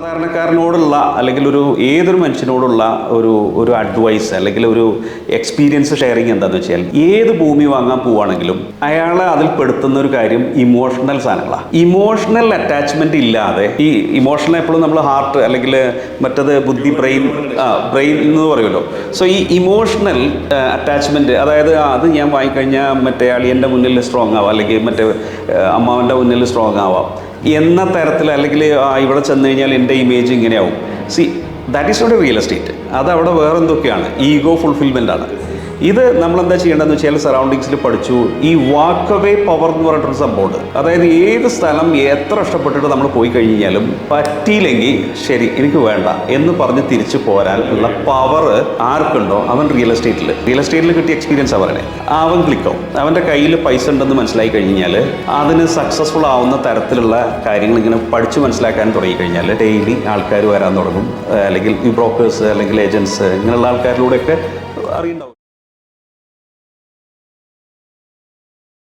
സാധാരണക്കാരനോടുള്ള അല്ലെങ്കിൽ ഒരു ഏതൊരു മനുഷ്യനോടുള്ള ഒരു ഒരു അഡ്വൈസ് അല്ലെങ്കിൽ ഒരു എക്സ്പീരിയൻസ് ഷെയറിങ് എന്താണെന്ന് വെച്ചാൽ ഏത് ഭൂമി വാങ്ങാൻ പോവാണെങ്കിലും അയാളെ അതിൽ പെടുത്തുന്ന ഒരു കാര്യം ഇമോഷണൽ സാധനങ്ങളാണ് ഇമോഷണൽ അറ്റാച്ച്മെന്റ് ഇല്ലാതെ ഈ ഇമോഷണൽ എപ്പോഴും നമ്മൾ ഹാർട്ട് അല്ലെങ്കിൽ മറ്റത് ബുദ്ധി ബ്രെയിൻ ബ്രെയിൻ എന്ന് പറയുമല്ലോ. സോ ഈ ഇമോഷണൽ അറ്റാച്ച്മെന്റ് അതായത് അത് ഞാൻ വാങ്ങിക്കഴിഞ്ഞാൽ മറ്റേ അളിയന്റെ മുന്നിൽ സ്ട്രോങ് ആവാം അല്ലെങ്കിൽ മറ്റേ അമ്മാവന്റെ മുന്നിൽ സ്ട്രോങ് ആവാം. എന്ന തരത്തിൽ അല്ലെങ്കിൽ ഇവിടെ ചെന്ന് കഴിഞ്ഞാൽ എന്റെ image ഇങ്ങനെയാവും. See that is not a real estate അത് അവിടെ ഈഗോ ഫുൾഫിൽമെന്റ് ആണ്. ഇത് നമ്മൾ എന്താ ചെയ്യേണ്ടതെന്ന് വെച്ചാൽ സറൗണ്ടിങ്സിൽ പഠിച്ചു. ഈ വാക്ക് അവേ പവർ എന്ന് പറഞ്ഞിട്ടൊരു സംഭവമുണ്ട്. അതായത് ഏത് സ്ഥലം എത്ര ഇഷ്ടപ്പെട്ടിട്ട് നമ്മൾ പോയി കഴിഞ്ഞാലും പറ്റിയില്ലെങ്കിൽ ശരി എനിക്ക് വേണ്ട എന്ന് പറഞ്ഞ് തിരിച്ചു പോരാൻ ഉള്ള പവർ ആർക്കുണ്ടോ? അവൻ റിയൽ എസ്റ്റേറ്റിൽ റിയൽ എസ്റ്റേറ്റിൽ കിട്ടിയ എക്സ്പീരിയൻസ് പറയണേ. അവൻ ക്ലിക്കാവും അവന്റെ കയ്യിൽ പൈസ ഉണ്ടെന്ന് മനസ്സിലായി കഴിഞ്ഞാൽ അതിന് സക്സസ്ഫുൾ ആവുന്ന തരത്തിലുള്ള കാര്യങ്ങൾ ഇങ്ങനെ പഠിച്ചു മനസ്സിലാക്കാൻ തുടങ്ങി കഴിഞ്ഞാൽ ഡെയിലി ആൾക്കാർ വരാൻ തുടങ്ങും. അല്ലെങ്കിൽ ഈ ബ്രോക്കേഴ്സ് അല്ലെങ്കിൽ ഏജൻസ് ഇങ്ങനെയുള്ള ആൾക്കാരിലൂടെയൊക്കെ അറിയുണ്ടാവും.